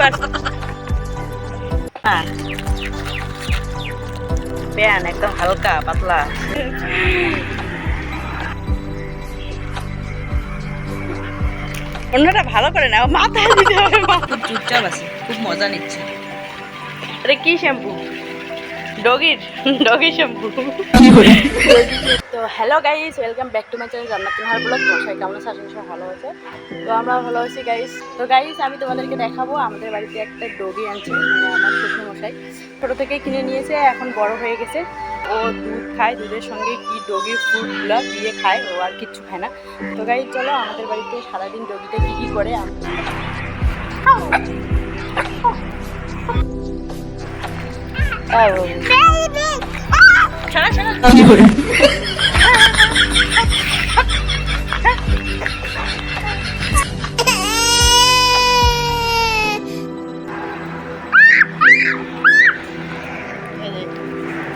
বার হ্যাঁ। প্যান একদম হালকা পাতলা। অন্যটা ভালো করে না মাথায় দিতে হবে খুব চুপচাপ আছে খুব মজা নিচ্ছে। আরে কি শ্যাম্পু? ডগির ডগি শ্যাম্পু। তো hello guys welcome back to my channel Jannat তিনহার blog. তোমার সবাই কেমন আছে? আশা করি ভালো আছে। তো আমরা ভালো আছি গাইস। তো গাইস আমি তোমাদেরকে দেখাবো আমাদের বাড়িতে একটা ডগি আনছে মানে আমার শ্বশুর মশাই ছোটো থেকেই কিনে নিয়েছে এখন বড় হয়ে গেছে। ও দুধ খায় দুধের সঙ্গে কি ডগির ফুডগুলো দিয়ে খায় ও আর কিচ্ছু খায় না। তো গাইস চলো আমাদের বাড়িতে সারাদিন ডগিটা কী কী করে আম- আও। ছাড়া ছাড়া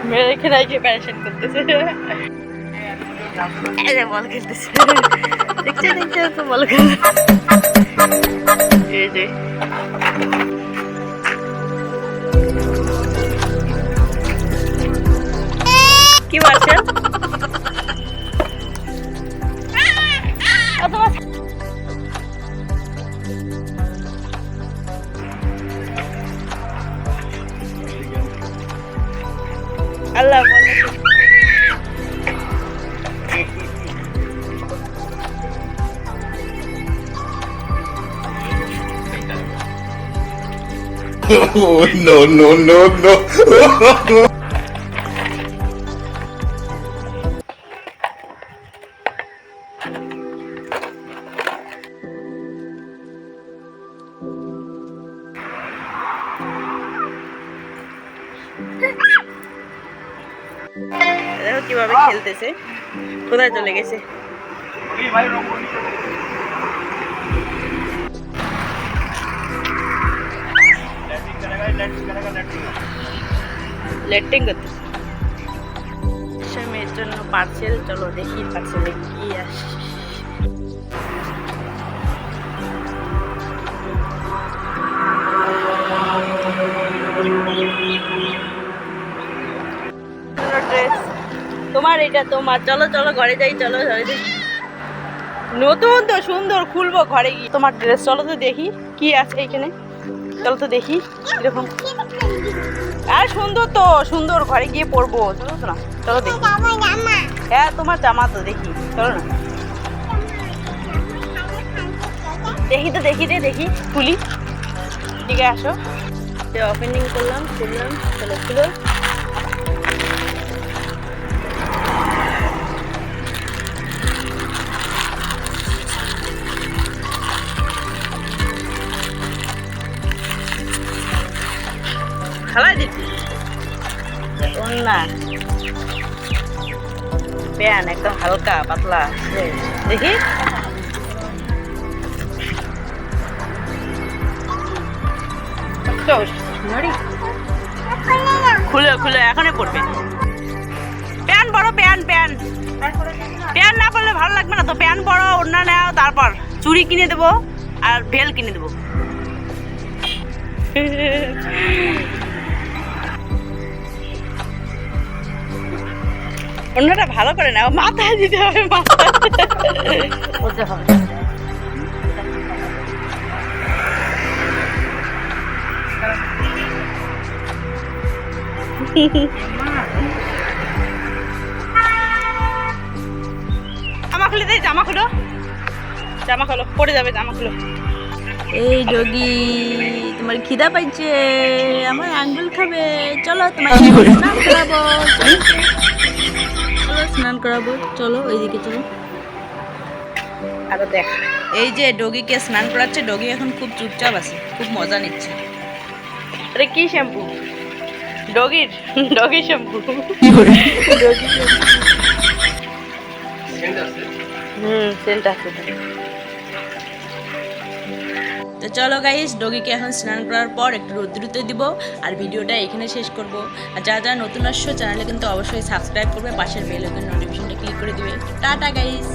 মেয়ে এখানে গিয়ে প্যারেশান করতেছে যে বল খেলতেছে দেখছে দেখছে তো বল খেলছে এই যে আল্লাহ বলে Oh, no, no, no, no. কীভাবে খেলতেছে? কোথায় চলে গেছে? লেটিং করতেছে। মেয়ের জন্য পার্সেল চলো দেখি পার্সেলে কি আসে। ড্রেস তোমার এটা তোমার, চলো চলো, ঘরে যাই, চলো নতুন তো সুন্দর, খুলবো ঘরে গিয়ে। তোমার ড্রেস চলো তো দেখি কি আছে এখানে। চলো তো দেখি এরকম আর সুন্দর তো, সুন্দর ঘরে গিয়ে পরবো। চলো তো না, চলো দেখি। হ্যাঁ তোমার জামা তো দেখি, চলো না। দেখি তো, দেখি রে দেখি, খুলি। ঠিক আছে আসো ওপেনিং করলাম, খুললাম, চলো, খুলো। খালাই দিচ্ছি না। প্যান একদম হালকা পাতলা দেখি। খুলে খুলে এখনই পড়বে। প্যান বড় প্যান প্যান। প্যান না করলে ভালো লাগবে না তো। প্যান বড় ওড়না নেও তারপর চুড়ি কিনে দেবো আর বেল কিনে দেবো। অন্যটা ভালো করে না মাথায় দিতে হবে মাথায় হবে। জামা খুলে দেয় জামা খুলো। জামা খুলো পড়ে যাবে জামা খুলো। এই যোগী তোমার খিদা পাইছে আমার আঙ্গুল খাবে। চলো তোমার চলো। স্নান করাবো। চলো ওইদিকে চলো। আরও দেখ। এই যে ডগিকে স্নান করাচ্ছে ডগি এখন খুব চুপচাপ আছে খুব মজা নিচ্ছে। আরে কি শ্যাম্পু? ডগির ডগি শ্যাম্পু। Doggy shampoo. হুম সেন্ট আছে। তো। চলো গাইস ডগিকে এখন স্নান করার পর একটু রোদ্রুতে দিব আর ভিডিওটা এখানে শেষ করব আর যা যা নতুন আসছো চ্যানেলে কিন্তু অবশ্যই সাবস্ক্রাইব করবে, পাশের বেল নোটিফিকেশনটা ক্লিক করে দিবে টাটা গাইস